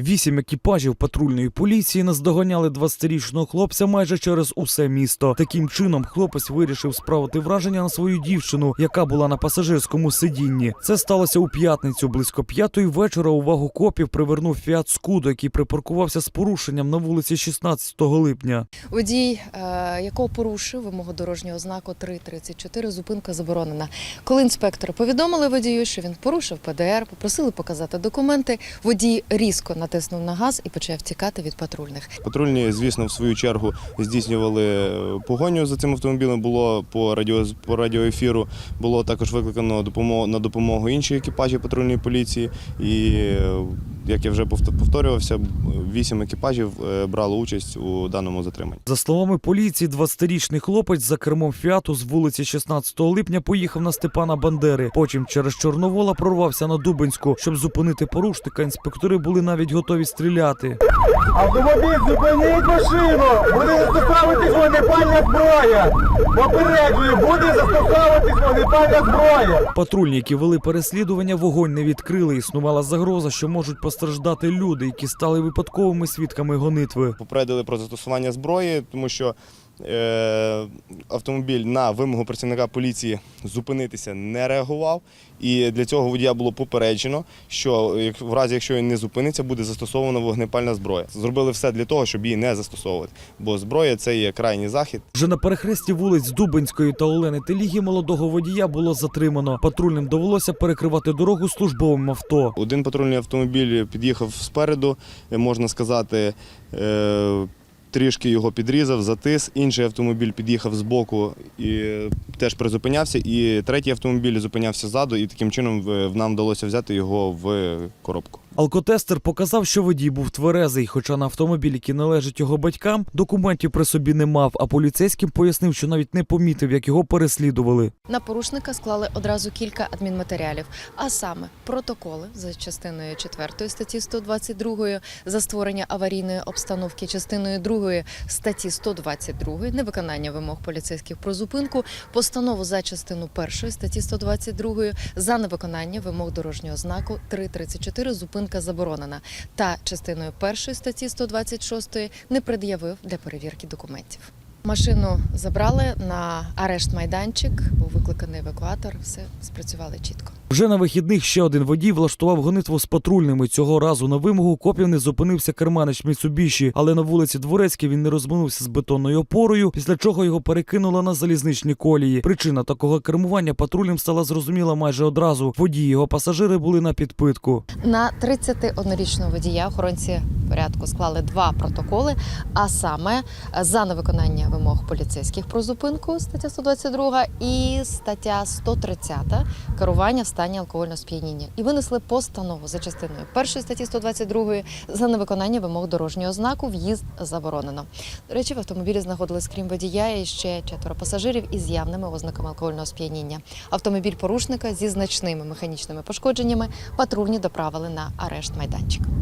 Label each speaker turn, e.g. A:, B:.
A: Вісім екіпажів патрульної поліції наздоганяли 20-річного хлопця майже через усе місто. Таким чином, хлопець вирішив справити враження на свою дівчину, яка була на пасажирському сидінні. Це сталося у п'ятницю. Близько п'ятої вечора увагу копів привернув Фіат Скудо, який припаркувався з порушенням на вулиці 16 липня.
B: Водій, е, якого порушив вимогу дорожнього знаку 3.34, зупинка заборонена. Коли інспектори повідомили водію, що він порушив ПДР, попросили показати документи, водій різко натиснув на газ і почав тікати від патрульних.
C: Патрульні, звісно, в свою чергу здійснювали погоню за цим автомобілем. Було по радіо по радіоефіру. Було також викликано допомогу на допомогу інші екіпажі патрульної поліції. І е, як я вже повторювався, вісім екіпажів е, брало участь у даному затриманні.
A: За словами поліції, 20-річний хлопець за кермом фіату з вулиці 16 липня поїхав на Степана Бандери. Потім через Чорновола прорвався на Дубинську. Щоб зупинити порушника, інспектори були навіть готові стріляти.
D: Автомобіль, зупиніть машину! Буде застосовуватись вогнепальна зброя! Попереджую, буде застосовуватись вогнепальна зброя!
A: Патрульні, які вели переслідування, вогонь не відкрили. Існувала загроза, що можуть постраждати люди, які стали випадковими свідками гонитви.
C: Попередили про застосування зброї, тому що автомобіль на вимогу працівника поліції зупинитися не реагував. І для цього водія було попереджено, що в разі, якщо він не зупиниться, буде застосована вогнепальна зброя. Зробили все для того, щоб її не застосовувати. Бо зброя це є крайній захід.
A: Вже на перехресті вулиць Дубинської та Олени Теліги молодого водія було затримано. Патрульним довелося перекривати дорогу службовим авто.
C: Один патрульний автомобіль під'їхав спереду, е, можна сказати, е, трішки його підрізав, затис. Інший автомобіль під'їхав збоку і е, теж призупинявся. І третій автомобіль зупинявся ззаду, і таким чином нам вдалося взяти його в коробку.
A: Алкотестер показав, що водій був тверезий, хоча на автомобіль, який належить його батькам, документів при собі не мав. А поліцейським пояснив, що навіть не помітив, як його переслідували.
B: На порушника склали одразу кілька адмінматеріалів, а саме протоколи за частиною 4 статті 122 за створення аварійної обстановки, частиною 2 статті 122 невиконання вимог поліцейських про зупинку, постанову за частину 1 статті 122 за невиконання вимог дорожнього знаку 334 зупинка заборонена та частиною першої статті 126 не пред'явив для перевірки документів. Машину забрали на арешт майданчик, був викликаний евакуатор. Все спрацювали чітко.
A: Вже на вихідних ще один водій влаштував гонитву з патрульними. Цього разу на вимогу копів не зупинився керманич Міцубіші, але на вулиці Дворецькій він не розминувся з бетонною опорою, після чого його перекинуло на залізничні колії. Причина такого кермування патрульним стала зрозуміла майже одразу. Водії його пасажири були на підпитку.
B: На 31-річного водія охоронці порядку склали два протоколи, а саме за невиконання вимог поліцейських про зупинку, стаття 122, і стаття 130 керування в стані алкогольного сп'яніння. І винесли постанову за частиною першої статті 122 за невиконання вимог дорожнього знаку в'їзд заборонено. До речі, в автомобілі знаходились крім водія і ще четверо пасажирів із явними ознаками алкогольного сп'яніння. Автомобіль порушника зі значними механічними пошкодженнями патрульні доправили на арешт майданчик.